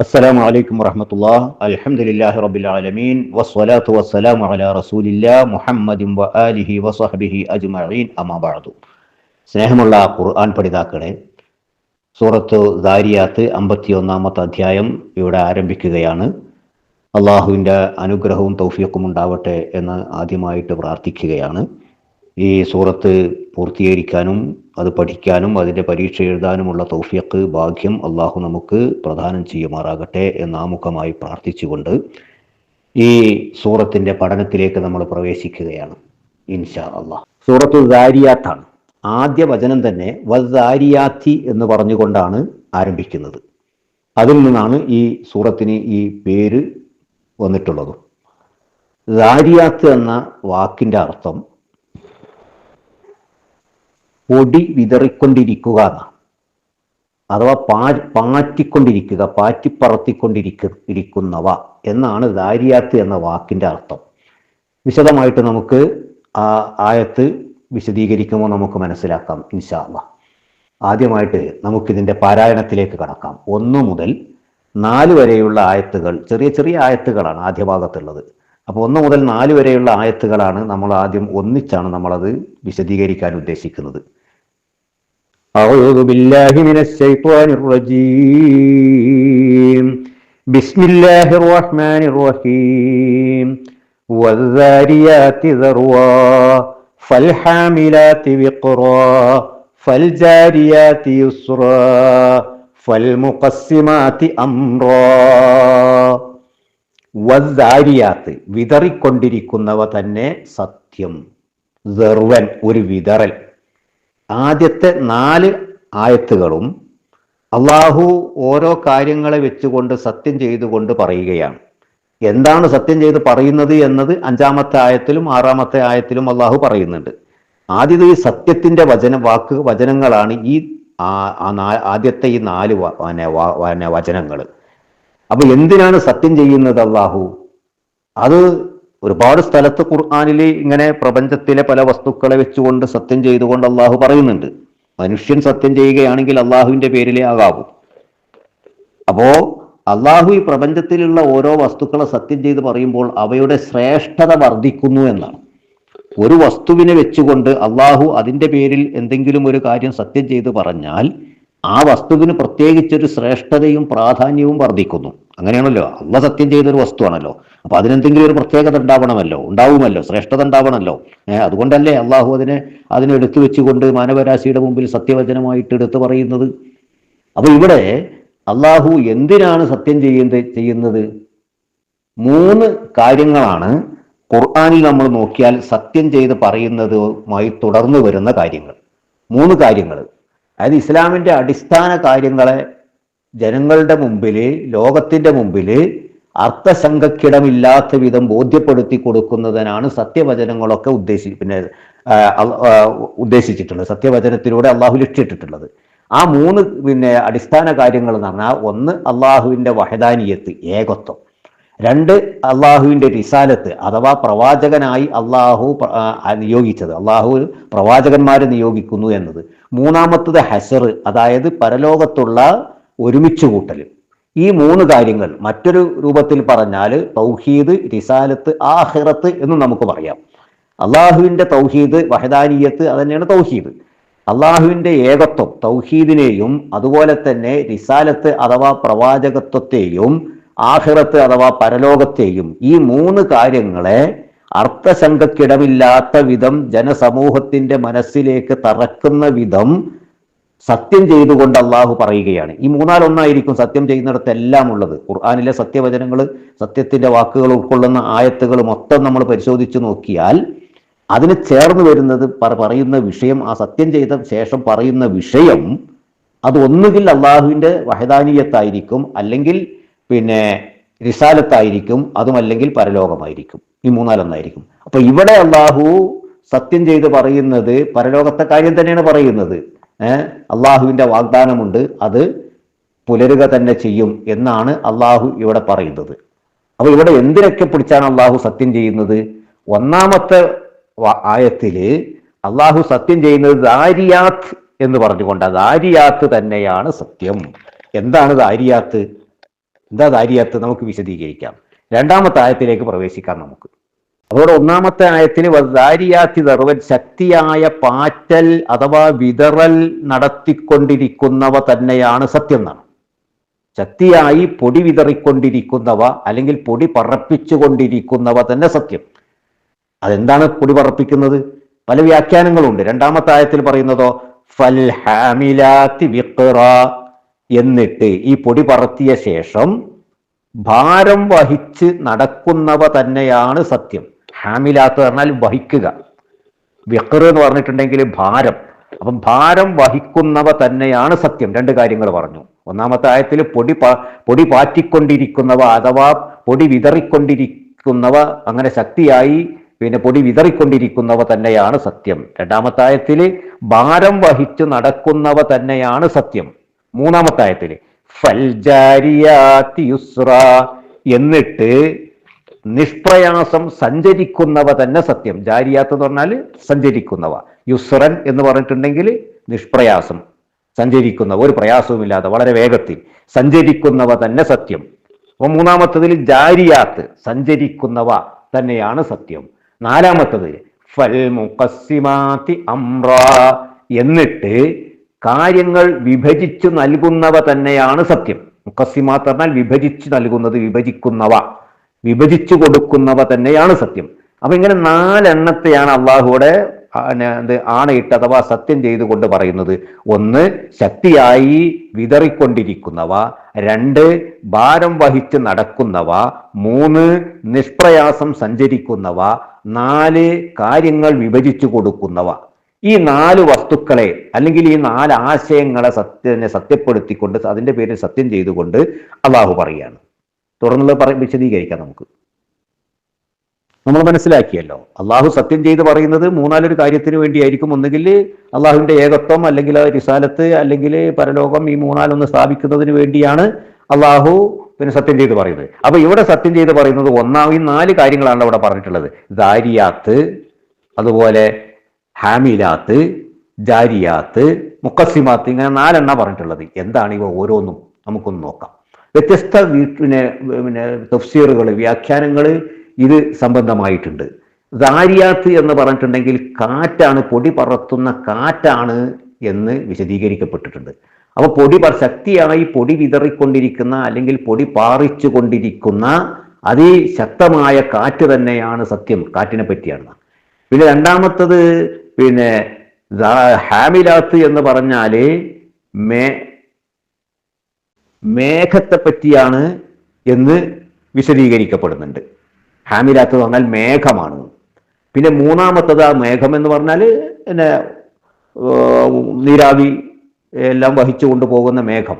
السلام عليكم ورحمة الله الحمد لله رب العالمين والصلاة والسلام على رسول الله محمد وآله وصحبه أجمعين أما بعد സ്നേഹമുള്ള ഖുർആൻ പഠിതാക്കളെ സൂറത്ത് ദാരിയാത്ത് അമ്പത്തി ഒന്നാമത്തെ അധ്യായം ഇവിടെ ആരംഭിക്കുകയാണ് അള്ളാഹുവിൻ്റെ അനുഗ്രഹവും തൗഫീഖും ഉണ്ടാവട്ടെ എന്ന് ആദ്യമായിട്ട് പ്രാർത്ഥിക്കുകയാണ് ഈ സൂറത്ത് പൂർത്തീകരിക്കാനും അത് പഠിക്കാനും അതിന്റെ പരീക്ഷ എഴുതാനുമുള്ള തൗഫിയക്ക് ഭാഗ്യം അള്ളാഹു നമുക്ക് പ്രദാനം ചെയ്യുമാറാകട്ടെ എന്ന് ആമുഖമായി പ്രാർത്ഥിച്ചുകൊണ്ട് ഈ സൂറത്തിന്റെ പഠനത്തിലേക്ക് നമ്മൾ പ്രവേശിക്കുകയാണ് ഇൻഷാ അള്ളാഹ്. സൂറത്തു ദാരിയാത്താണ്. ആദ്യ വചനം തന്നെ വദാരിയാത്തി എന്ന് പറഞ്ഞുകൊണ്ടാണ് ആരംഭിക്കുന്നത്. അതിൽ നിന്നാണ് ഈ സൂറത്തിന് ഈ പേര് വന്നിട്ടുള്ളത്. ദാരിയാത്ത് എന്ന വാക്കിന്റെ അർത്ഥം പൊടി വിതറിക്കൊണ്ടിരിക്കുക എന്നാണ് അഥവാ പാ പാറ്റിക്കൊണ്ടിരിക്കുക പാറ്റിപ്പറത്തിക്കൊണ്ടിരിക്ക ഇരിക്കുന്നവ എന്നാണ് ദാരിയാത്ത് എന്ന വാക്കിന്റെ അർത്ഥം. വിശദമായിട്ട് നമുക്ക് ആ ആയത്ത് വിശദീകരിക്കുമ്പോൾ നമുക്ക് മനസ്സിലാക്കാം ഇൻഷാല്ല ആദ്യമായിട്ട് നമുക്കിതിന്റെ പാരായണത്തിലേക്ക് കടക്കാം. ഒന്ന് മുതൽ നാല് വരെയുള്ള ആയത്തുകൾ ചെറിയ ചെറിയ ആയത്തുകളാണ് ആദ്യ ഭാഗത്തുള്ളത്. അപ്പോൾ ഒന്ന് മുതൽ നാല് വരെയുള്ള ആയത്തുകളാണ് നമ്മൾ ആദ്യം ഒന്നിച്ചാണ് നമ്മളത് വിശദീകരിക്കാൻ ഉദ്ദേശിക്കുന്നത്. أعوذ بالله من الشيطان الرجيم بسم الله الرحمن الرحيم والذاريات ذروا فالحاملات وقرا فالجاريات يسرا فالمقسمات أمرا വദ്ദാരിയാത്ത് വിതറിക്കൊണ്ടിരിക്കുന്നവ തന്നെ സത്യം ദർവൻ ഒരു വിതറൽ ആദ്യത്തെ നാല് ആയത്തുകളും അള്ളാഹു ഓരോ കാര്യങ്ങളെ വെച്ചുകൊണ്ട് സത്യം ചെയ്തുകൊണ്ട് പറയുകയാണ്. എന്താണ് സത്യം ചെയ്ത് പറയുന്നത് എന്നത് അഞ്ചാമത്തെ ആയത്തിലും ആറാമത്തെ ആയത്തിലും അള്ളാഹു പറയുന്നുണ്ട്. ആദ്യത്തെ ഈ സത്യത്തിന്റെ വചന വാക്ക് വചനങ്ങളാണ് ഈ ആദ്യത്തെ ഈ നാല് വചനങ്ങൾ അപ്പൊ എന്തിനാണ് സത്യം ചെയ്യുന്നത് അള്ളാഹു? അത് ഒരുപാട് സ്ഥലത്ത് ഖുർആാനിൽ ഇങ്ങനെ പ്രപഞ്ചത്തിലെ പല വസ്തുക്കളെ വെച്ചുകൊണ്ട് സത്യം ചെയ്തുകൊണ്ട് അള്ളാഹു പറയുന്നുണ്ട്. മനുഷ്യൻ സത്യം ചെയ്യുകയാണെങ്കിൽ അള്ളാഹുവിന്റെ പേരിലേ ആകാവൂ. അപ്പോ അള്ളാഹു ഈ പ്രപഞ്ചത്തിലുള്ള ഓരോ വസ്തുക്കളെ സത്യം ചെയ്ത് പറയുമ്പോൾ അവയുടെ ശ്രേഷ്ഠത വർദ്ധിക്കുന്നു എന്നാണ്. ഒരു വസ്തുവിനെ വെച്ചുകൊണ്ട് അള്ളാഹു അതിന്റെ പേരിൽ എന്തെങ്കിലും ഒരു കാര്യം സത്യം ചെയ്ത് പറഞ്ഞാൽ ആ വസ്തുവിന് പ്രത്യേകിച്ചൊരു ശ്രേഷ്ഠതയും പ്രാധാന്യവും വർദ്ധിക്കുന്നു. അങ്ങനെയാണല്ലോ. അല്ല സത്യം ചെയ്തൊരു വസ്തുവാണല്ലോ. അപ്പൊ അതിനെന്തെങ്കിലും ഒരു പ്രത്യേകത ഉണ്ടാവണമല്ലോ. ഉണ്ടാവുമല്ലോ. ശ്രേഷ്ഠത ഉണ്ടാവണമല്ലോ. ഏഹ് അതുകൊണ്ടല്ലേ അള്ളാഹു അതിനെ അതിനെ എടുത്തു വെച്ചുകൊണ്ട് മാനവരാശിയുടെ മുമ്പിൽ സത്യവചനമായിട്ട് എടുത്തു പറയുന്നത്? അപ്പൊ ഇവിടെ അള്ളാഹു എന്തിനാണ് സത്യം ചെയ്യുന്നത് ചെയ്യുന്നത്? മൂന്ന് കാര്യങ്ങളാണ് ഖുർആാനിൽ നമ്മൾ നോക്കിയാൽ സത്യം ചെയ്ത് പറയുന്നതുമായി തുടർന്നു വരുന്ന കാര്യങ്ങൾ. മൂന്ന് കാര്യങ്ങൾ. അതായത് ഇസ്ലാമിന്റെ അടിസ്ഥാന കാര്യങ്ങളെ ജനങ്ങളുടെ മുമ്പിൽ ലോകത്തിന്റെ മുമ്പിൽ അർത്ഥശങ്കക്കിടമില്ലാത്ത വിധം ബോധ്യപ്പെടുത്തി കൊടുക്കുന്നതിനാണ് സത്യവചനങ്ങളൊക്കെ ഉദ്ദേശി പിന്നെ ഉദ്ദേശിച്ചിട്ടുള്ളത്. സത്യവചനത്തിലൂടെ അള്ളാഹു ലക്ഷ്യമിട്ടിട്ടുള്ളത്. ആ മൂന്ന് പിന്നെ അടിസ്ഥാന കാര്യങ്ങൾ എന്ന് പറഞ്ഞാൽ ഒന്ന് അള്ളാഹുവിന്റെ വഹദാനിയത്ത് ഏകത്വം. രണ്ട് അള്ളാഹുവിന്റെ റിസാലത്ത് അഥവാ പ്രവാചകനായി അള്ളാഹു നിയോഗിച്ചത്. അള്ളാഹു പ്രവാചകന്മാരെ നിയോഗിക്കുന്നു എന്നത്. മൂന്നാമത്തത് ഹസർ അതായത് പരലോകത്തുള്ള ഒരുമിച്ച് കൂട്ടൽ ഈ മൂന്ന് കാര്യങ്ങൾ മറ്റൊരു രൂപത്തിൽ പറഞ്ഞാൽ തൗഹീദ് റിസാലത്ത് ആഹിറത്ത് എന്ന് നമുക്ക് പറയാം. അള്ളാഹുവിന്റെ തൗഹീദ് വഹദാനീയത്ത് അത് തന്നെയാണ് തൗഹീദ്. അള്ളാഹുവിന്റെ ഏകത്വം തൗഹീദിനെയും അതുപോലെ തന്നെ റിസാലത്ത് അഥവാ പ്രവാചകത്വത്തെയും ആഹിറത്ത് അഥവാ പരലോകത്തെയും ഈ മൂന്ന് കാര്യങ്ങളെ അർത്ഥശങ്കക്കിടമില്ലാത്ത വിധം ജനസമൂഹത്തിന്റെ മനസ്സിലേക്ക് തറക്കുന്ന വിധം സത്യം ചെയ്തുകൊണ്ട് അള്ളാഹു പറയുകയാണ്. ഈ മൂന്നാലൊന്നായിരിക്കും സത്യം ചെയ്യുന്നിടത്തെല്ലാം ഉള്ളത്. ഖുർആാനിലെ സത്യവചനങ്ങൾ സത്യത്തിന്റെ വാക്കുകൾ ഉൾക്കൊള്ളുന്ന ആയത്തുകൾ മൊത്തം നമ്മൾ പരിശോധിച്ചു നോക്കിയാൽ അതിന് ചേർന്ന് വരുന്നത് പറയുന്ന വിഷയം ആ സത്യം ചെയ്ത ശേഷം പറയുന്ന വിഷയം അത് ഒന്നുകിൽ അള്ളാഹുവിന്റെ വഹദാനീയത്തായിരിക്കും അല്ലെങ്കിൽ പിന്നെ റിസാലത്തായിരിക്കും അതുമല്ലെങ്കിൽ പരലോകമായിരിക്കും. ഈ മൂന്നാലൊന്നായിരിക്കും. അപ്പൊ ഇവിടെ അള്ളാഹു സത്യം ചെയ്ത് പറയുന്നത് പരലോകത്തെ കാര്യം തന്നെയാണ് പറയുന്നത്. ഏഹ് അള്ളാഹുവിന്റെ വാഗ്ദാനമുണ്ട് അത് പുലരുക തന്നെ ചെയ്യും എന്നാണ് അള്ളാഹു ഇവിടെ പറയുന്നത്. അപ്പൊ ഇവിടെ എന്തിനൊക്കെ പിടിച്ചാണ് അള്ളാഹു സത്യം ചെയ്യുന്നത്? ഒന്നാമത്തെ ആയത്തിൽ അള്ളാഹു സത്യം ചെയ്യുന്നത് ദാരിയാത്ത് എന്ന് പറഞ്ഞുകൊണ്ട് ദാരിയാത്ത് തന്നെയാണ് സത്യം. എന്താണ് ദാരിയാത്ത് എന്താ ദാരിയാത്ത് നമുക്ക് വിശദീകരിക്കാം. രണ്ടാമത്തെ ആയത്തിലേക്ക് പ്രവേശിക്കാം നമുക്ക്. അതോടെ ഒന്നാമത്തെ ആയത്തിൽ ദാരിയാത്തി ദർവൻ ശക്തിയായ പാറ്റൽ അഥവാ വിതറൽ നടത്തിക്കൊണ്ടിരിക്കുന്നവ തന്നെയാണ് സത്യം എന്നാണ് ശക്തിയായി പൊടി വിതറിക്കൊണ്ടിരിക്കുന്നവ അല്ലെങ്കിൽ പൊടി പറപ്പിച്ചുകൊണ്ടിരിക്കുന്നവ തന്നെ സത്യം. അതെന്താണ് പൊടി പറപ്പിക്കുന്നത്? പല വ്യാഖ്യാനങ്ങളുണ്ട്. രണ്ടാമത്തെ ആയത്തിൽ പറയുന്നതോ ഫൽ ഹാമിലാത്തി വിഖ്റ എന്നിട്ട് ഈ പൊടി പറത്തിയ ശേഷം ഭാരം വഹിച്ച് നടക്കുന്നവ തന്നെയാണ് സത്യം. ഹാമിലാത്ത് പറഞ്ഞാൽ വഹിക്കുക. വിക്കർ എന്ന് പറഞ്ഞിട്ടുണ്ടെങ്കിൽ ഭാരം. അപ്പം ഭാരം വഹിക്കുന്നവ തന്നെയാണ് സത്യം. രണ്ട് കാര്യങ്ങൾ പറഞ്ഞു. ഒന്നാമത്തെ ആയത്തിൽ പൊടി പൊടി പാറ്റിക്കൊണ്ടിരിക്കുന്നവ അഥവാ പൊടി വിതറിക്കൊണ്ടിരിക്കുന്നവ അങ്ങനെ ശക്തിയായി പിന്നെ പൊടി വിതറിക്കൊണ്ടിരിക്കുന്നവ തന്നെയാണ് സത്യം. രണ്ടാമത്തെ ആയത്തിൽ ഭാരം വഹിച്ചു നടക്കുന്നവ തന്നെയാണ് സത്യം. മൂന്നാമത്തെ ആയത്തിൽ എന്നിട്ട് നിഷ്പ്രയാസം സഞ്ചരിക്കുന്നവ തന്നെ സത്യം. ജാരിയാത്ത് എന്ന് പറഞ്ഞാൽ സഞ്ചരിക്കുന്നവ. യുസ്രൻ എന്ന് പറഞ്ഞിട്ടുണ്ടെങ്കിൽ നിഷ്പ്രയാസം സഞ്ചരിക്കുന്നവ ഒരു പ്രയാസവുമില്ലാതെ വളരെ വേഗത്തിൽ സഞ്ചരിക്കുന്നവ തന്നെ സത്യം. അപ്പൊ മൂന്നാമത്തതിൽ ജാരിയാത്ത് സഞ്ചരിക്കുന്നവ തന്നെയാണ് സത്യം. നാലാമത്തത് ഫൽ അമ്ര എന്നിട്ട് കാര്യങ്ങൾ വിഭജിച്ചു നൽകുന്നവ തന്നെയാണ് സത്യം. മുക്കസിമാത്ത് പറഞ്ഞാൽ വിഭജിച്ചു നൽകുന്നത് വിഭജിക്കുന്നവ. വിഭജിച്ചു കൊടുക്കുന്നവ തന്നെയാണ് സത്യം. അപ്പൊ ഇങ്ങനെ നാലെണ്ണത്തെയാണ് അള്ളാഹുവിടെ എന്ത് ആണയിട്ട് അഥവാ സത്യം ചെയ്തുകൊണ്ട് പറയുന്നത്. ഒന്ന് ശക്തിയായി വിതറിക്കൊണ്ടിരിക്കുന്നവ. രണ്ട് ഭാരം വഹിച്ച് നടക്കുന്നവ. മൂന്ന് നിഷ്പ്രയാസം സഞ്ചരിക്കുന്നവ. നാല് കാര്യങ്ങൾ വിഭജിച്ചു കൊടുക്കുന്നവ. ഈ നാല് വസ്തുക്കളെ അല്ലെങ്കിൽ ഈ നാല് ആശയങ്ങളെ സത്യനെ സത്യപ്പെടുത്തിക്കൊണ്ട് അതിന്റെ പേരിൽ സത്യം ചെയ്തുകൊണ്ട് അള്ളാഹു പറയുകയാണ്. തുടർന്നുള്ള പറ വിശദീകരിക്കാം നമുക്ക്. നമ്മൾ മനസ്സിലാക്കിയല്ലോ. അള്ളാഹു സത്യം ചെയ്ത് പറയുന്നത് മൂന്നാലൊരു കാര്യത്തിന് വേണ്ടിയായിരിക്കും. ഒന്നുകിൽ അള്ളാഹുവിന്റെ ഏകത്വം അല്ലെങ്കിൽ റിസാലത്ത് അല്ലെങ്കിൽ പരലോകം ഈ മൂന്നാലൊന്ന് സ്ഥാപിക്കുന്നതിന് വേണ്ടിയാണ് അള്ളാഹു പിന്നെ സത്യം ചെയ്ത് പറയുന്നത്. അപ്പൊ ഇവിടെ സത്യം ചെയ്ത് പറയുന്നത് ഒന്നാം ഈ നാല് കാര്യങ്ങളാണ് അവിടെ പറഞ്ഞിട്ടുള്ളത്. ദാരിയാത്ത് അതുപോലെ ഹാമിലാത്ത് ജാരിയാത്ത് മുക്കസിമാത്ത് ഇങ്ങനെ നാലെണ്ണ പറഞ്ഞിട്ടുള്ളത്. എന്താണ് ഇവ ഓരോന്നും? നമുക്കൊന്ന് നോക്കാം. വ്യത്യസ്ത പിന്നെ പിന്നെ തഫ്സീറുകൾ വ്യാഖ്യാനങ്ങൾ ഇത് സംബന്ധമായിട്ടുണ്ട്. ദാരിയാത്ത് എന്ന് പറഞ്ഞിട്ടുണ്ടെങ്കിൽ കാറ്റാണ് പൊടി പറത്തുന്ന കാറ്റാണ് എന്ന് വിശദീകരിക്കപ്പെട്ടിട്ടുണ്ട്. അപ്പോൾ പൊടി ശക്തിയായി പൊടി വിതറിക്കൊണ്ടിരിക്കുന്ന അല്ലെങ്കിൽ പൊടി പാറിച്ചു കൊണ്ടിരിക്കുന്ന അതിശക്തമായ കാറ്റ് തന്നെയാണ് സത്യം കാറ്റിനെ പറ്റിയാണ്. പിന്നെ രണ്ടാമത്തത് പിന്നെ ഹാമിലാത്ത് എന്ന് പറഞ്ഞാൽ മേ മേഘത്തെ പറ്റിയാണ് എന്ന് വിശദീകരിക്കപ്പെടുന്നുണ്ട്. ഹാമിലാത്ത് എന്ന് പറഞ്ഞാൽ മേഘമാണ്. പിന്നെ മൂന്നാമത്തത് ആ മേഘം എന്ന് പറഞ്ഞാൽ പിന്നെ നീരാവി എല്ലാം വഹിച്ചു കൊണ്ടുപോകുന്ന മേഘം.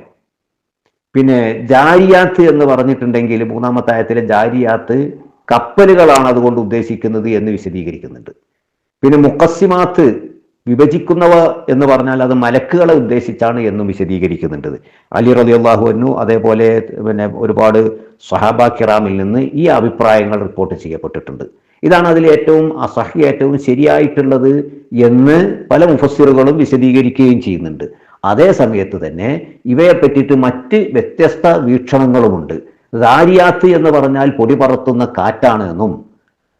പിന്നെ ജാരിയാത്ത് എന്ന് പറഞ്ഞിട്ടുണ്ടെങ്കിൽ മൂന്നാമത്തെ ആയത്തിലെ ജാരിയാത്ത് കപ്പലുകളാണ് അതുകൊണ്ട് ഉദ്ദേശിക്കുന്നത് എന്ന് വിശദീകരിക്കുന്നുണ്ട്. പിന്നെ മുക്കസിമാത്ത് വിഭജിക്കുന്നവ എന്ന് പറഞ്ഞാൽ അത് മലക്കുകളെ ഉദ്ദേശിച്ചാണ് എന്നും വിശദീകരിക്കുന്നുണ്ട്. അലി റലി അള്ളാഹുവിനു അതേപോലെ പിന്നെ ഒരുപാട് സഹാബ കിറാമിൽ നിന്ന് ഈ അഭിപ്രായങ്ങൾ റിപ്പോർട്ട് ചെയ്യപ്പെട്ടിട്ടുണ്ട്. ഇതാണ് അതിൽ ഏറ്റവും അസഹ്യ ഏറ്റവും ശരിയായിട്ടുള്ളത് എന്ന് പല മുഫസ്സിറുകളും വിശദീകരിക്കുകയും ചെയ്യുന്നുണ്ട്. അതേ സമയത്ത് തന്നെ ഇവയെ പറ്റിയിട്ട് മറ്റ് വ്യത്യസ്ത വീക്ഷണങ്ങളുമുണ്ട്. ദാരിയാത്ത് എന്ന് പറഞ്ഞാൽ പൊടി പറത്തുന്ന കാറ്റാണ് എന്നും.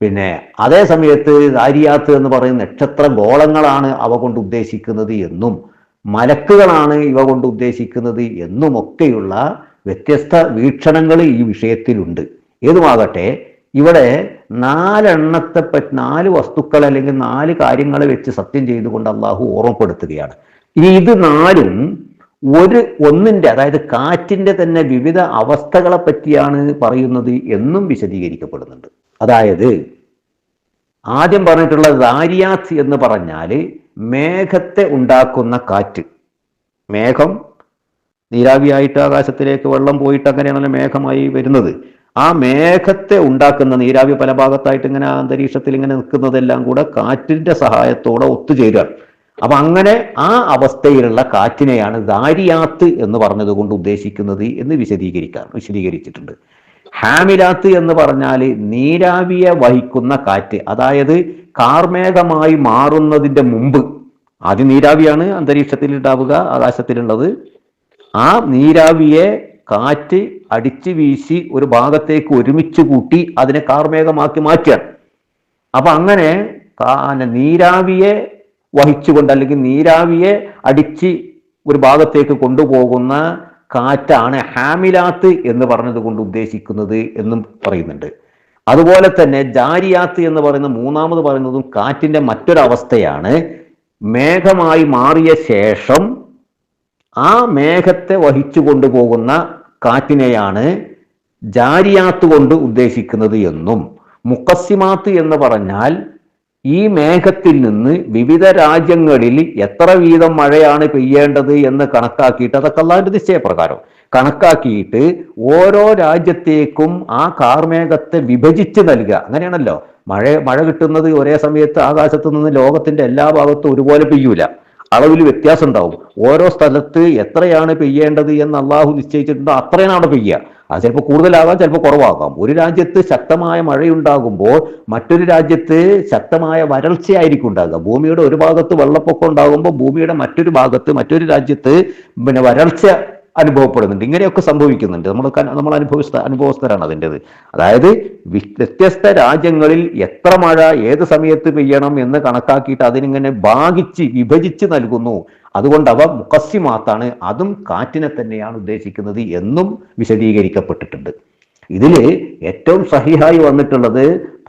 പിന്നെ അതേ സമയത്ത് ദാരിയാത്ത് എന്ന് പറയുന്ന നക്ഷത്ര ഗോളങ്ങളാണ് അവ കൊണ്ട് ഉദ്ദേശിക്കുന്നത് എന്നും. മലക്കുകളാണ് ഇവ കൊണ്ട് ഉദ്ദേശിക്കുന്നത് എന്നുമൊക്കെയുള്ള വ്യത്യസ്ത വീക്ഷണങ്ങൾ ഈ വിഷയത്തിലുണ്ട്. ഏതുമാകട്ടെ ഇവിടെ നാലെണ്ണത്തെ പറ്റി നാല് വസ്തുക്കൾ അല്ലെങ്കിൽ നാല് കാര്യങ്ങളെ വെച്ച് സത്യം ചെയ്തുകൊണ്ട് അള്ളാഹു ഓർമ്മപ്പെടുത്തുകയാണ്. ഇനി ഇത് നാലും ഒരു ഒന്നിന്റെ അതായത് കാറ്റിന്റെ തന്നെ വിവിധ അവസ്ഥകളെ പറ്റിയാണ് പറയുന്നത് എന്നും വിശദീകരിക്കപ്പെടുന്നുണ്ട്. അതായത് ആദ്യം പറഞ്ഞിട്ടുള്ള ദാരിയാത്ത് എന്ന് പറഞ്ഞാൽ മേഘത്തെ ഉണ്ടാക്കുന്ന കാറ്റ്. മേഘം നീരാവിയായിട്ട് ആകാശത്തിലേക്ക് വെള്ളം പോയിട്ട് അങ്ങനെയാണല്ലോ മേഘമായി വരുന്നത്. ആ മേഘത്തെ ഉണ്ടാക്കുന്ന നീരാവി പല ഭാഗത്തായിട്ട് ഇങ്ങനെ അന്തരീക്ഷത്തിൽ ഇങ്ങനെ നിൽക്കുന്നതെല്ലാം കൂടെ കാറ്റിന്റെ സഹായത്തോടെ ഒത്തുചേരുക അപ്പൊ അങ്ങനെ ആ അവസ്ഥയിലുള്ള കാറ്റിനെയാണ് ദാരിയാത്ത് എന്ന് പറഞ്ഞതുകൊണ്ട് ഉദ്ദേശിക്കുന്നത് എന്ന് വിശദീകരിക്കാൻ വിശദീകരിച്ചിട്ടുണ്ട്. ഹാമിലാത്ത് എന്ന് പറഞ്ഞാൽ നീരാവിയെ വഹിക്കുന്ന കാറ്റ് അതായത് കാർമേഘമായി മാറുന്നതിന്റെ മുമ്പ് ആദ്യം നീരാവിയാണ് അന്തരീക്ഷത്തിൽ ഉണ്ടാവുക ആകാശത്തിലുള്ളത്. ആ നീരാവിയെ കാറ്റ് അടിച്ചു വീശി ഒരു ഭാഗത്തേക്ക് ഒരുമിച്ച് കൂട്ടി അതിനെ കാർമേഘമാക്കി മാറ്റുകയാണ്. അപ്പൊ അങ്ങനെ നീരാവിയെ വഹിച്ചുകൊണ്ട് അല്ലെങ്കിൽ നീരാവിയെ അടിച്ച് ഒരു ഭാഗത്തേക്ക് കൊണ്ടുപോകുന്ന കാറ്റാണ് ഹാമിലാത്ത് എന്ന് പറഞ്ഞത് കൊണ്ട് ഉദ്ദേശിക്കുന്നത് എന്നും പറയുന്നുണ്ട്. അതുപോലെ തന്നെ ജാരിയാത്ത് എന്ന് പറയുന്ന മൂന്നാമത് പറയുന്നതും കാറ്റിന്റെ മറ്റൊരവസ്ഥയാണ്. മേഘമായി മാറിയ ശേഷം ആ മേഘത്തെ വഹിച്ചു കൊണ്ടുപോകുന്ന കാറ്റിനെയാണ് ജാരിയാത്ത് കൊണ്ട് ഉദ്ദേശിക്കുന്നത് എന്നും. മുക്കസിമാത്ത് എന്ന് പറഞ്ഞാൽ ഈ മേഘത്തിൽ നിന്ന് വിവിധ രാജ്യങ്ങളിൽ എത്ര വീതം മഴയാണ് പെയ്യേണ്ടത് എന്ന് കണക്കാക്കിയിട്ട് അതൊക്കെ അള്ളാഹിന്റെ നിശ്ചയപ്രകാരം കണക്കാക്കിയിട്ട് ഓരോ രാജ്യത്തേക്കും ആ കാർമേഘത്തെ വിഭജിച്ച് നൽകുക. അങ്ങനെയാണല്ലോ. മഴ മഴ കിട്ടുന്നത് ഒരേ സമയത്ത് ആകാശത്ത് നിന്ന് ലോകത്തിന്റെ എല്ലാ ഭാഗത്തും ഒരുപോലെ പെയ്യൂല. അളവിൽ വ്യത്യാസം ഉണ്ടാവും. ഓരോ സ്ഥലത്ത് എത്രയാണ് പെയ്യേണ്ടത് എന്ന് അള്ളാഹു നിശ്ചയിച്ചിട്ടുണ്ടോ. അത്രയാണ് അവിടെ പെയ്യുക. അത് ചിലപ്പോൾ കൂടുതലാകാം ചിലപ്പോൾ കുറവാകാം. ഒരു രാജ്യത്ത് ശക്തമായ മഴയുണ്ടാകുമ്പോൾ മറ്റൊരു രാജ്യത്ത് ശക്തമായ വരൾച്ചയായിരിക്കും ഉണ്ടാകുക. ഭൂമിയുടെ ഒരു ഭാഗത്ത് വെള്ളപ്പൊക്കം ഉണ്ടാകുമ്പോൾ ഭൂമിയുടെ മറ്റൊരു ഭാഗത്ത് മറ്റൊരു രാജ്യത്ത് പിന്നെ വരൾച്ച അനുഭവപ്പെടുന്നുണ്ട്. ഇങ്ങനെയൊക്കെ സംഭവിക്കുന്നുണ്ട്. നമ്മൾ നമ്മൾ അനുഭവസ്ഥ അനുഭവസ്ഥരാണ് അതിന്റെത്. അതായത് വ്യത്യസ്ത രാജ്യങ്ങളിൽ എത്ര മഴ ഏത് സമയത്ത് പെയ്യണം എന്ന് കണക്കാക്കിയിട്ട് അതിനിങ്ങനെ ഭാഗിച്ച് വിഭജിച്ച് നൽകുന്നു. അതുകൊണ്ട് അവ മുഖസ്യമാത്താണ്. അതും കാറ്റിനെ തന്നെയാണ് ഉദ്ദേശിക്കുന്നത് എന്നും വിശദീകരിക്കപ്പെട്ടിട്ടുണ്ട്. ഇതിൽ ഏറ്റവും സഹിഹായി വന്നിട്ടുള്ളത്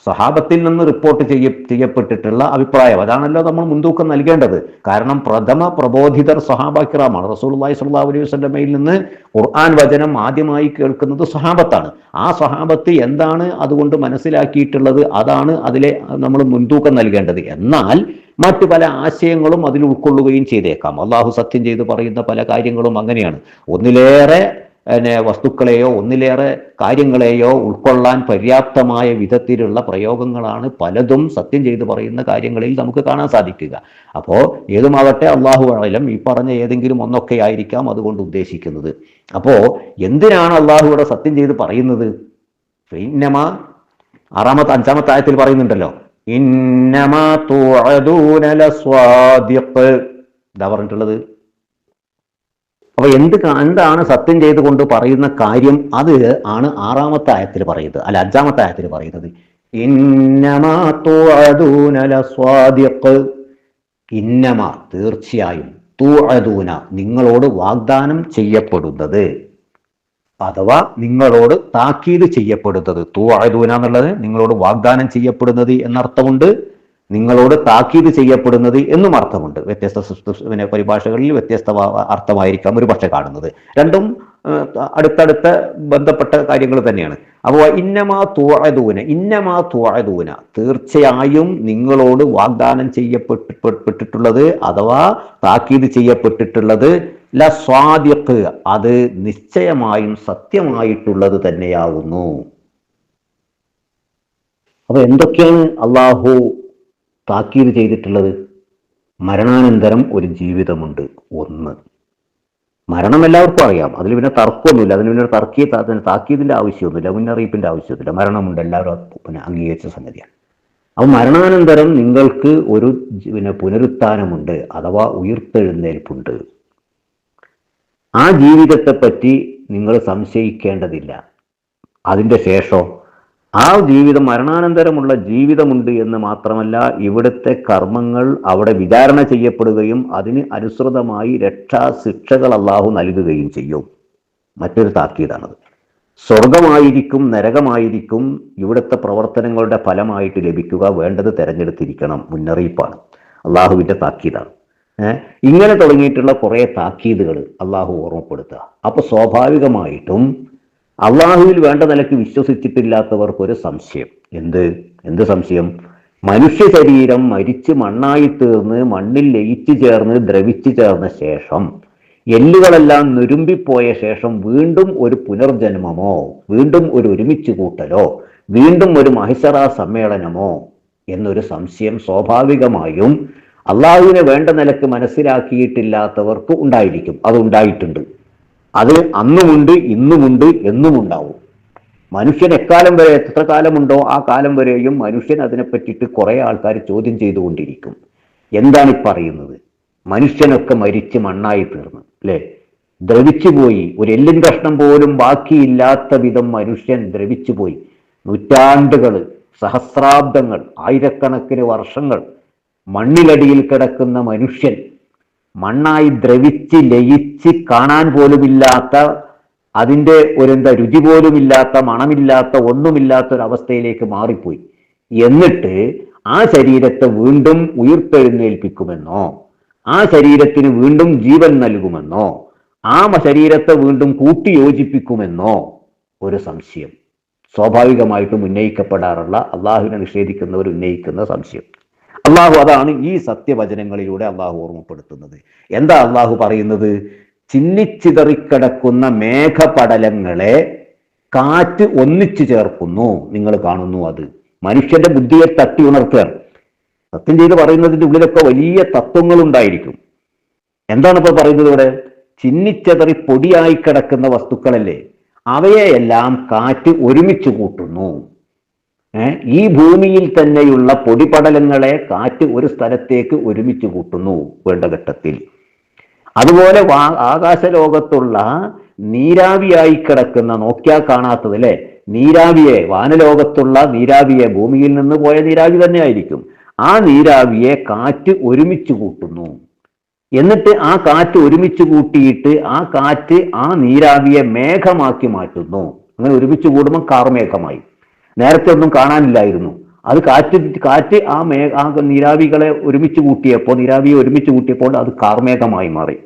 സഹാബത്തിൽ നിന്ന് റിപ്പോർട്ട് ചെയ്യ ചെയ്യപ്പെട്ടിട്ടുള്ള അഭിപ്രായം. അതാണല്ലോ നമ്മൾ മുൻതൂക്കം നൽകേണ്ടത്. കാരണം പ്രഥമ പ്രബോധിതർ സഹാബാക്കിറാമാണ്. റസൂൽല്ലാഹി സ്വല്ലാ അലൈഹി വസ്ലമയിൽ നിന്ന് ഖുർആൻ വചനം ആദ്യമായി കേൾക്കുന്നത് സഹാബത്താണ്. ആ സഹാബത്ത് എന്താണ് അതുകൊണ്ട് മനസ്സിലാക്കിയിട്ടുള്ളത്? അതാണ് അതിലെ നമ്മൾ മുൻതൂക്കം നൽകേണ്ടത്. എന്നാൽ മറ്റു പല ആശയങ്ങളും അതിൽ ഉൾക്കൊള്ളുകയും ചെയ്തേക്കാം. അള്ളാഹു സത്യം ചെയ്ത് പറയുന്ന പല കാര്യങ്ങളും അങ്ങനെയാണ്. ഒന്നിലേറെ പിന്നെ വസ്തുക്കളെയോ ഒന്നിലേറെ കാര്യങ്ങളെയോ ഉൾക്കൊള്ളാൻ പര്യാപ്തമായ വിധത്തിലുള്ള പ്രയോഗങ്ങളാണ് പലതും സത്യം ചെയ്ത് പറയുന്ന കാര്യങ്ങളിൽ നമുക്ക് കാണാൻ സാധിക്കുക. അപ്പോൾ ഏതുമാകട്ടെ അള്ളാഹു ആണെങ്കിലും ഈ പറഞ്ഞ ഏതെങ്കിലും ഒന്നൊക്കെ ആയിരിക്കാം അതുകൊണ്ട് ഉദ്ദേശിക്കുന്നത്. അപ്പോൾ എന്തിനാണ് അള്ളാഹു ഇവിടെ സത്യം ചെയ്ത് പറയുന്നത്? പിന്നമ ആറാമത്തെ അഞ്ചാമത്തെ ആയത്തിൽ പറയുന്നുണ്ടല്ലോ. പറഞ്ഞിട്ടുള്ളത്. അപ്പൊ എന്ത് എന്താണ് സത്യം ചെയ്തുകൊണ്ട് പറയുന്ന കാര്യം? അത് ആണ് ആറാമത്തെ ആയത്തിൽ പറയുന്നത്. അല്ല അഞ്ചാമത്തെ ആയത്തിൽ പറയുന്നത്. ഇന്നമ തീർച്ചയായും തൂഅദൂന നിങ്ങളോട് വാഗ്ദാനം ചെയ്യപ്പെടുന്നത്. അഥവാ നിങ്ങളോട് താക്കീത് ചെയ്യപ്പെടുന്നത് തൂവായതൂന എന്നുള്ളത് നിങ്ങളോട് വാഗ്ദാനം ചെയ്യപ്പെടുന്നത് എന്നർത്ഥമുണ്ട്. നിങ്ങളോട് താക്കീത് ചെയ്യപ്പെടുന്നത് എന്നും അർത്ഥമുണ്ട്. വ്യത്യസ്ത പിന്നെ പരിഭാഷകളിൽ വ്യത്യസ്ത അർത്ഥമായിരിക്കാം ഒരു പക്ഷെ കാണുന്നത്. രണ്ടും അടുത്തടുത്ത ബന്ധപ്പെട്ട കാര്യങ്ങൾ തന്നെയാണ്. അപ്പോൾ ഇന്നമാ തൂഴതൂന ഇന്നമാ തൂഴതൂന തീർച്ചയായും നിങ്ങളോട് വാഗ്ദാനം ചെയ്യപ്പെട്ടിട്ടുള്ളത് അഥവാ താക്കീത് ചെയ്യപ്പെട്ടിട്ടുള്ളത് ല സ്വാദിഖ് അത് നിശ്ചയമായും സത്യമായിട്ടുള്ളത് തന്നെയാവുന്നു. അപ്പൊ എന്തൊക്കെയാണ് അള്ളാഹു താക്കീത് ചെയ്തിട്ടുള്ളത്? മരണാനന്തരം ഒരു ജീവിതമുണ്ട് ഒന്ന്. മരണം എല്ലാവർക്കും അറിയാം. അതിൽ പിന്നെ തർക്കമൊന്നുമില്ല. അതിന് പിന്നെ തർക്കീ താക്കീതിന്റെ ആവശ്യമൊന്നുമില്ല. മുന്നറിയിപ്പിന്റെ ആവശ്യമൊന്നുമില്ല. മരണമുണ്ട്. എല്ലാവരും പിന്നെ അംഗീകരിച്ച സംഗതിയാണ്. അപ്പോൾ മരണാനന്തരം നിങ്ങൾക്ക് ഒരു പിന്നെ പുനരുത്ഥാനമുണ്ട്. അഥവാ ഉയർത്തെഴുന്നേൽപ്പുണ്ട്. ആ ജീവിതത്തെ പറ്റി നിങ്ങൾ സംശയിക്കേണ്ടതില്ല. അതിന്റെ ശേഷം ആ ജീവിതം മരണാനന്തരമുള്ള ജീവിതമുണ്ട് എന്ന് മാത്രമല്ല ഇവിടുത്തെ കർമ്മങ്ങൾ അവിടെ വിചാരണ ചെയ്യപ്പെടുകയും അതിന് അനുസൃതമായി രക്ഷാ ശിക്ഷകൾ അള്ളാഹു നൽകുകയും ചെയ്യും. മറ്റൊരു താക്കീതാണത്. സ്വർഗമായിരിക്കും നരകമായിരിക്കും ഇവിടുത്തെ പ്രവർത്തനങ്ങളുടെ ഫലമായിട്ട് ലഭിക്കുക വേണ്ടത് തിരഞ്ഞെടുത്തിരിക്കണം മുന്നറിയിപ്പാണ്. അള്ളാഹുവിന്റെ താക്കീതാണ്. ഇങ്ങനെ തുടങ്ങിയിട്ടുള്ള കുറേ താക്കീതുകൾ അള്ളാഹു ഓർമ്മപ്പെടുത്തുക. അപ്പോൾ സ്വാഭാവികമായിട്ടും അള്ളാഹുവിൽ വേണ്ട നിലയ്ക്ക് വിശ്വസിച്ചിട്ടില്ലാത്തവർക്ക് ഒരു സംശയം. എന്ത്? എന്ത് സംശയം? മനുഷ്യ ശരീരം മരിച്ച് മണ്ണായി തീർന്ന് മണ്ണിൽ ലയിച്ചു ചേർന്ന് ദ്രവിച്ചു ചേർന്ന ശേഷം എല്ലുകളെല്ലാം നുരുമ്പിപ്പോയ ശേഷം വീണ്ടും ഒരു പുനർജന്മമോ വീണ്ടും ഒരു ഒരുമിച്ച് കൂട്ടലോ വീണ്ടും ഒരു മഹിസറ സമ്മേളനമോ എന്നൊരു സംശയം സ്വാഭാവികമായും അള്ളാഹുവിനെ വേണ്ട നിലയ്ക്ക് മനസ്സിലാക്കിയിട്ടില്ലാത്തവർക്ക് ഉണ്ടായിരിക്കും. അതുണ്ടായിട്ടുണ്ട് അത് അന്നുമുണ്ട് ഇന്നുമുണ്ട് എന്നും ഉണ്ടാവും മനുഷ്യൻ എക്കാലം വരെ എത്ര കാലമുണ്ടോ ആ കാലം വരെയും മനുഷ്യൻ അതിനെ പറ്റിയിട്ട് കുറെ ആൾക്കാർ ചോദ്യം ചെയ്തുകൊണ്ടിരിക്കും. എന്താണ് പറയുന്നത്? മനുഷ്യനൊക്കെ മരിച്ച് മണ്ണായി തീർന്നു അല്ലേ? ദ്രവിച്ചുപോയി. ഒരു എല്ലിൻ കഷ്ണം പോലും ബാക്കിയില്ലാത്ത വിധം മനുഷ്യൻ ദ്രവിച്ചുപോയി. നൂറ്റാണ്ടുകൾ സഹസ്രാബ്ദങ്ങൾ ആയിരക്കണക്കിന് വർഷങ്ങൾ മണ്ണിലടിയിൽ കിടക്കുന്ന മനുഷ്യൻ മണ്ണായി ദ്രവിച്ച് ലയിച്ച് കാണാൻ പോലുമില്ലാത്ത അതിന്റെ ഒരെന്താ രുചി പോലുമില്ലാത്ത മണമില്ലാത്ത ഒന്നുമില്ലാത്ത ഒരു അവസ്ഥയിലേക്ക് മാറിപ്പോയി. എന്നിട്ട് ആ ശരീരത്തെ വീണ്ടും ഉയർത്തെഴുന്നേൽപ്പിക്കുമെന്നോ ആ ശരീരത്തിന് വീണ്ടും ജീവൻ നൽകുമെന്നോ ആ ശരീരത്തെ വീണ്ടും കൂട്ടിയോജിപ്പിക്കുമെന്നോ ഒരു സംശയം. സ്വാഭാവികമായിട്ടും ഉന്നയിക്കപ്പെടാറുള്ള അള്ളാഹുവിനെ നിഷേധിക്കുന്നവർ ഉന്നയിക്കുന്ന സംശയം. അള്ളാഹു അതാണ് ഈ സത്യവചനങ്ങളിലൂടെ അള്ളാഹു ഓർമ്മപ്പെടുത്തുന്നത്. എന്താ അള്ളാഹു പറയുന്നത്? ചിന്നിച്ചിതറിക്കിടക്കുന്ന മേഘപടലങ്ങളെ കാറ്റ് ഒന്നിച്ചു ചേർക്കുന്നു. നിങ്ങൾ കാണുന്നു അത്. മനുഷ്യന്റെ ബുദ്ധിയെ തട്ടി ഉണർത്തുകയാണ് സത്യം ചെയ്ത് പറയുന്നതിന്റെ ഉള്ളിലൊക്കെ വലിയ തത്വങ്ങൾ ഉണ്ടായിരിക്കും എന്താണ് ഇപ്പൊ പറയുന്നത് ഇവിടെ? ചിന്നിച്ചതറി പൊടിയായി കിടക്കുന്ന വസ്തുക്കളല്ലേ? അവയെയെല്ലാം കാറ്റ് ഒരുമിച്ച് കൂട്ടുന്നു? ഈ ഭൂമിയിൽ തന്നെയുള്ള പൊടിപടലങ്ങളെ കാറ്റ് ഒരു സ്ഥലത്തേക്ക് ഒരുമിച്ച് കൂട്ടുന്നു വേണ്ട ഘട്ടത്തിൽ. അതുപോലെ ആകാശലോകത്തുള്ള നീരാവിയായി കിടക്കുന്ന നോക്കിയാൽ കാണാത്തത് അല്ലെ? നീരാവിയെ വാനലോകത്തുള്ള നീരാവിയെ ഭൂമിയിൽ നിന്ന് പോയ നീരാവി തന്നെ ആയിരിക്കും ആ നീരാവിയെ കാറ്റ് ഒരുമിച്ച് കൂട്ടുന്നു. എന്നിട്ട് ആ കാറ്റ് ഒരുമിച്ച് കൂട്ടിയിട്ട് ആ കാറ്റ് ആ നീരാവിയെ മേഘമാക്കി മാറ്റുന്നു. അങ്ങനെ ഒരുമിച്ച് കൂടുമ്പോൾ കാർമേഘമായി. നേരത്തെ ഒന്നും കാണാനില്ലായിരുന്നു. അത് കാറ്റ് കാറ്റ് ആ മേ ആ നീരാവികളെ ഒരുമിച്ച് കൂട്ടിയപ്പോൾ നീരാവിയെ ഒരുമിച്ച് കൂട്ടിയപ്പോൾ അത് കാർമേഘമായി മാറി.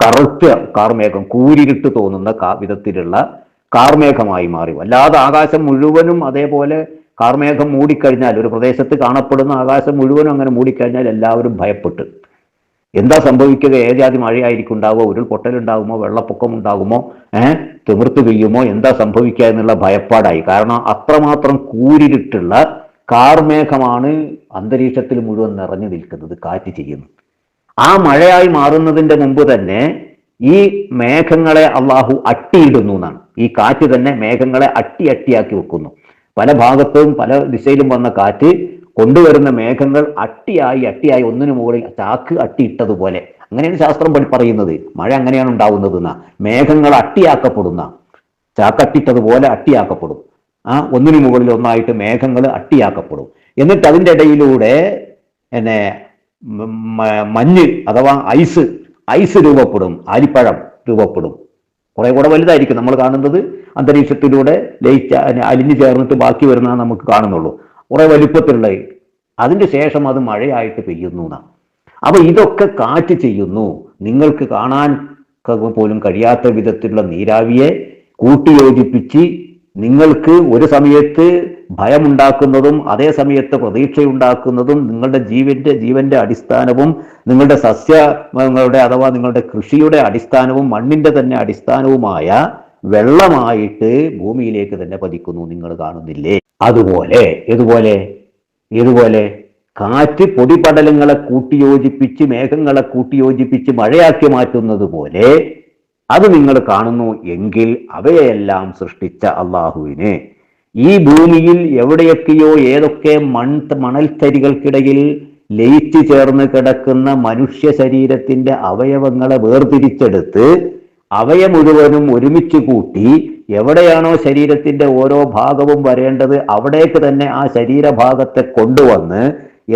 കറുത്ത കാർമേഘം കൂരിരുട്ട് തോന്നുന്ന വിധത്തിലുള്ള കാർമേഘമായി മാറി. അല്ലാതെ ആകാശം മുഴുവനും അതേപോലെ കാർമേഘം മൂടിക്കഴിഞ്ഞാൽ ഒരു പ്രദേശത്ത് കാണപ്പെടുന്ന ആകാശം മുഴുവനും അങ്ങനെ മൂടിക്കഴിഞ്ഞാൽ എല്ലാവരും ഭയപ്പെട്ട്. എന്താ സംഭവിക്കുക? ഏതാതി മഴയായിരിക്കും ഉണ്ടാവുക? ഉരുൾപൊട്ടലുണ്ടാകുമോ വെള്ളപ്പൊക്കം ഉണ്ടാകുമോ? ഏഹ് തിമിർത്ത് പെയ്യുമോ? എന്താ സംഭവിക്കുക എന്നുള്ള ഭയപ്പാടായി. കാരണം അത്രമാത്രം കൂരിരുട്ടുള്ള കാർമേഘമാണ് അന്തരീക്ഷത്തിൽ മുഴുവൻ നിറഞ്ഞു നിൽക്കുന്നത് കാറ്റ് ചെയ്യുന്നു ആ മഴയായി മാറുന്നതിന്റെ മുമ്പ് തന്നെ ഈ മേഘങ്ങളെ അള്ളാഹു അട്ടിയിടുന്നു എന്നാണ്. ഈ കാറ്റ് തന്നെ മേഘങ്ങളെ അട്ടി അട്ടിയാക്കി വെക്കുന്നു. പല ഭാഗത്തും പല ദിശയിലും വന്ന കാറ്റ് കൊണ്ടുവരുന്ന മേഘങ്ങൾ അട്ടിയായി അട്ടിയായി ഒന്നിനു മുകളിൽ ചാക്ക് അട്ടിയിട്ടതുപോലെ. അങ്ങനെയാണ് ശാസ്ത്രം പറയുന്നത്. മഴ അങ്ങനെയാണ് ഉണ്ടാവുന്നത് എന്നാ മേഘങ്ങൾ അട്ടിയാക്കപ്പെടുന്ന. ചാക്കട്ടിട്ടതുപോലെ അട്ടിയാക്കപ്പെടും. ആ ഒന്നിനു മുകളിൽ ഒന്നായിട്ട് മേഘങ്ങൾ അട്ടിയാക്കപ്പെടും. എന്നിട്ട് അതിന്റെ ഇടയിലൂടെ എന്നെ മഞ്ഞ് അഥവാ ഐസ് ഐസ് രൂപപ്പെടും. ആലിപ്പഴം രൂപപ്പെടും. കുറെ കൂടെ വലുതായിരിക്കും. നമ്മൾ കാണുന്നത് അന്തരീക്ഷത്തിലൂടെ ലയിച്ച അലിഞ്ഞു ചേർന്നിട്ട് ബാക്കി വരുന്ന നമുക്ക് കാണുന്നുള്ളൂ. കുറെ വലുപ്പത്തിലുള്ള അതിന്റെ ശേഷം അത് മഴയായിട്ട് പെയ്യുന്നു എന്നാണ് ഇതൊക്കെ കാറ്റ് ചെയ്യുന്നു. നിങ്ങൾക്ക് കാണാൻ പോലും കഴിയാത്ത വിധത്തിലുള്ള നീരാവിയെ കൂട്ടിയോജിപ്പിച്ച് നിങ്ങൾക്ക് ഒരു സമയത്ത് ഭയമുണ്ടാക്കുന്നതും അതേ സമയത്ത് പ്രതീക്ഷയുണ്ടാക്കുന്നതും നിങ്ങളുടെ ജീവന്റെ ജീവന്റെ അടിസ്ഥാനവും നിങ്ങളുടെ സസ്യങ്ങളുടെ അഥവാ നിങ്ങളുടെ കൃഷിയുടെ അടിസ്ഥാനവും മണ്ണിന്റെ തന്നെ അടിസ്ഥാനവുമായ വെള്ളമായിട്ട് ഭൂമിയിലേക്ക് തന്നെ പതിക്കുന്നു നിങ്ങൾ കാണുന്നില്ലേ? അതുപോലെ ഇതുപോലെ ഇതുപോലെ കാറ്റ് പൊടിപടലങ്ങളെ കൂട്ടിയോജിപ്പിച്ച് മേഘങ്ങളെ കൂട്ടിയോജിപ്പിച്ച് മഴയാക്കി മാറ്റുന്നത് പോലെ അത് നിങ്ങൾ കാണുന്നു എങ്കിൽ അവയെല്ലാം സൃഷ്ടിച്ച അള്ളാഹുവിന്. ഈ ഭൂമിയിൽ എവിടെയൊക്കെയോ ഏതൊക്കെ മൺ മണൽത്തരികൾക്കിടയിൽ ലയിച്ചു ചേർന്ന് കിടക്കുന്ന മനുഷ്യ ശരീരത്തിന്റെ അവയവങ്ങളെ വേർതിരിച്ചെടുത്ത് അവയെ മുഴുവനും ഒരുമിച്ച് കൂട്ടി എവിടെയാണോ ശരീരത്തിന്റെ ഓരോ ഭാഗവും വരേണ്ടത് അവിടേക്ക് തന്നെ ആ ശരീരഭാഗത്തെ കൊണ്ടുവന്ന്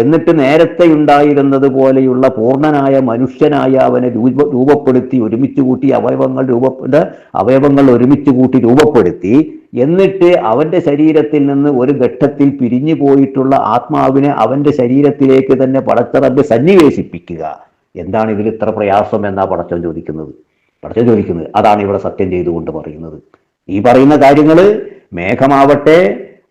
എന്നിട്ട് നേരത്തെ ഉണ്ടായിരുന്നത് പോലെയുള്ള പൂർണനായ മനുഷ്യനായ അവനെ രൂപ രൂപപ്പെടുത്തി ഒരുമിച്ച് കൂട്ടി അവയവങ്ങൾ രൂപപ്പെട്ട അവയവങ്ങൾ ഒരുമിച്ച് കൂട്ടി രൂപപ്പെടുത്തി എന്നിട്ട് അവന്റെ ശരീരത്തിൽ നിന്ന് ഒരു ഘട്ടത്തിൽ പിരിഞ്ഞു പോയിട്ടുള്ള ആത്മാവിനെ അവന്റെ ശരീരത്തിലേക്ക് തന്നെ പടച്ചറബ് സന്നിവേശിപ്പിക്കുക. എന്താണ് ഇതിൽ ഇത്ര പ്രയാസം എന്നാ പടച്ചവൻ ചോദിക്കുന്നത്? പടച്ചവൻ ചോദിക്കുന്നത്. അതാണ് ഇവിടെ സത്യം ചെയ്തുകൊണ്ട് പറയുന്നത്. ഈ പറയുന്ന കാര്യങ്ങൾ മേഘമാവട്ടെ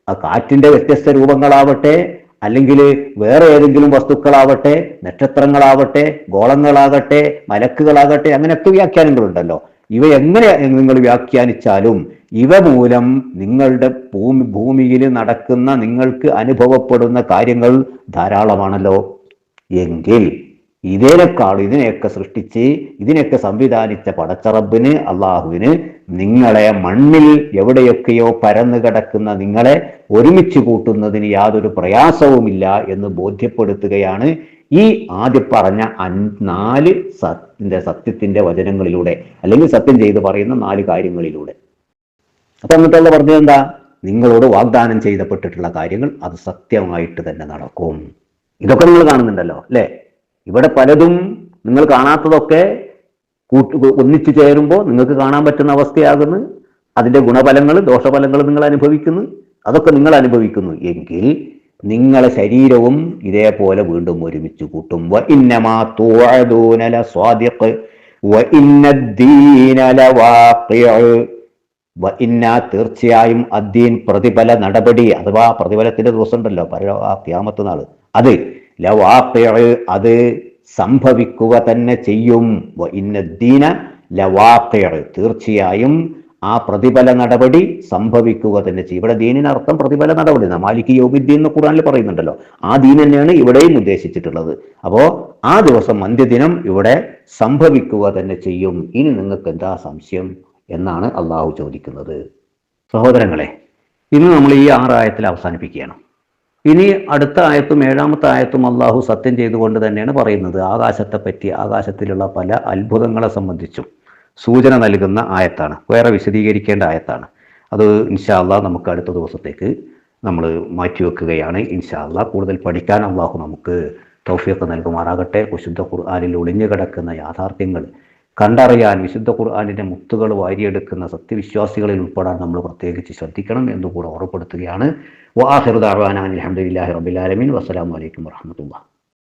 ആ കാറ്റിന്റെ വ്യത്യസ്ത രൂപങ്ങളാവട്ടെ അല്ലെങ്കിൽ വേറെ ഏതെങ്കിലും വസ്തുക്കളാവട്ടെ നക്ഷത്രങ്ങളാവട്ടെ ഗോളങ്ങളാകട്ടെ മലക്കുകളാകട്ടെ അങ്ങനെയൊക്കെ വ്യാഖ്യാനങ്ങളുണ്ടല്ലോ. ഇവ എങ്ങനെ നിങ്ങൾ വ്യാഖ്യാനിച്ചാലും ഇവ മൂലം നിങ്ങളുടെ ഭൂമി ഭൂമിയിൽ നടക്കുന്ന നിങ്ങൾക്ക് അനുഭവപ്പെടുന്ന കാര്യങ്ങൾ ധാരാളമാണല്ലോ. എങ്കിൽ ഇതിനേക്കാൾ ഇതിനെയൊക്കെ സൃഷ്ടിച്ച് ഇതിനെയൊക്കെ സംവിധാനിച്ച പടച്ചറബിന് അള്ളാഹുവിന് നിങ്ങളെ മണ്ണിൽ എവിടെയൊക്കെയോ പരന്നു കിടക്കുന്ന നിങ്ങളെ ഒരുമിച്ച് കൂട്ടുന്നതിന് യാതൊരു പ്രയാസവുമില്ല എന്ന് ബോധ്യപ്പെടുത്തുകയാണ് ഈ ആദ്യം പറഞ്ഞ നാല് സത്യത്തിന്റെ സത്യത്തിന്റെ വചനങ്ങളിലൂടെ അല്ലെങ്കിൽ സത്യം ചെയ്ത് പറയുന്ന നാല് കാര്യങ്ങളിലൂടെ. അപ്പൊ എന്നിട്ടുള്ള പറഞ്ഞത് എന്താ? നിങ്ങളോട് വാഗ്ദാനം ചെയ്തപ്പെട്ടിട്ടുള്ള കാര്യങ്ങൾ അത് സത്യമായിട്ട് തന്നെ നടക്കും. ഇതൊക്കെ നിങ്ങൾ കാണുന്നുണ്ടല്ലോ അല്ലേ? ഇവിടെ പലതും നിങ്ങൾ കാണാത്തതൊക്കെ ഒന്നിച്ചു ചേരുമ്പോൾ നിങ്ങൾക്ക് കാണാൻ പറ്റുന്ന അവസ്ഥയാകുന്നു. അതിന്റെ ഗുണഫലങ്ങൾ ദോഷഫലങ്ങൾ നിങ്ങൾ അനുഭവിക്കുന്നു. അതൊക്കെ നിങ്ങൾ അനുഭവിക്കുന്നു. എങ്കിൽ നിങ്ങളെ ശരീരവും ഇതേപോലെ വീണ്ടും ഒരുമിച്ച് കൂട്ടും. തീർച്ചയായും അദ്ദീൻ പ്രതിഫല നടപടി അഥവാ പ്രതിഫലത്തിന്റെ ദിവസം ഉണ്ടല്ലോ പര ക്യാമത്ത് അത് ലവാഖിഉ അത് സംഭവിക്കുക തന്നെ ചെയ്യും. ഇന്നദ്ദീന ലവാഖിഉ തീർച്ചയായും ആ പ്രതിഫല നടപടി സംഭവിക്കുക തന്നെ ചെയ്യും. ഇവിടെ ദീനിന് അർത്ഥം പ്രതിഫല നടപടി മാലിക്ക് മാലിക് യോബിദ്ദീൻ എന്ന് ഖുറാനിൽ പറയുന്നുണ്ടല്ലോ. ആ ദീൻ തന്നെയാണ് ഇവിടെയും ഉദ്ദേശിച്ചിട്ടുള്ളത്. അപ്പോ ആ ദിവസം അന്ത്യദിനം ഇവിടെ സംഭവിക്കുക തന്നെ ചെയ്യും. ഇനി നിങ്ങൾക്ക് എന്താ സംശയം എന്നാണ് അള്ളാഹു ചോദിക്കുന്നത്. സഹോദരങ്ങളെ ഇന്ന് നമ്മൾ ഈ ആറായത്തിൽ അവസാനിപ്പിക്കുകയാണ്. ഇനി അടുത്ത ആയത്തും ഏഴാമത്തെ ആയത്തും അള്ളാഹു സത്യം ചെയ്തുകൊണ്ട് തന്നെയാണ് പറയുന്നത്. ആകാശത്തെ പറ്റി ആകാശത്തിലുള്ള പല അത്ഭുതങ്ങളെ സംബന്ധിച്ചും സൂചന നൽകുന്ന ആയത്താണ്. വേറെ വിശദീകരിക്കേണ്ട ആയത്താണ്. അത് ഇൻഷാല്ല നമുക്ക് അടുത്ത ദിവസത്തേക്ക് നമ്മൾ മാറ്റിവെക്കുകയാണ്. ഇൻഷാല്ല കൂടുതൽ പഠിക്കാൻ അള്ളാഹു നമുക്ക് തൗഫീഖ് നൽകുമാറാകട്ടെ. കുശുദ്ധ ഖുർആാനിൽ ഒളിഞ്ഞു കിടക്കുന്ന യാഥാർത്ഥ്യങ്ങൾ കണ്ടറിയാൻ വിശുദ്ധ ഖുർആാനിന്റെ മുത്തുകൾ വാരിയെടുക്കുന്ന സത്യവിശ്വാസികളിൽ ഉൾപ്പെടാൻ നമ്മൾ പ്രത്യേകിച്ച് ശ്രദ്ധിക്കണം എന്നുകൂടെ ഓർമ്മപ്പെടുത്തുകയാണ് വാഹിറുദാൻ അലഹമുല്ലാഹി റബിലാലമീൻ വസ്സലാമലൈക്കും വർഹമത്തുള്ള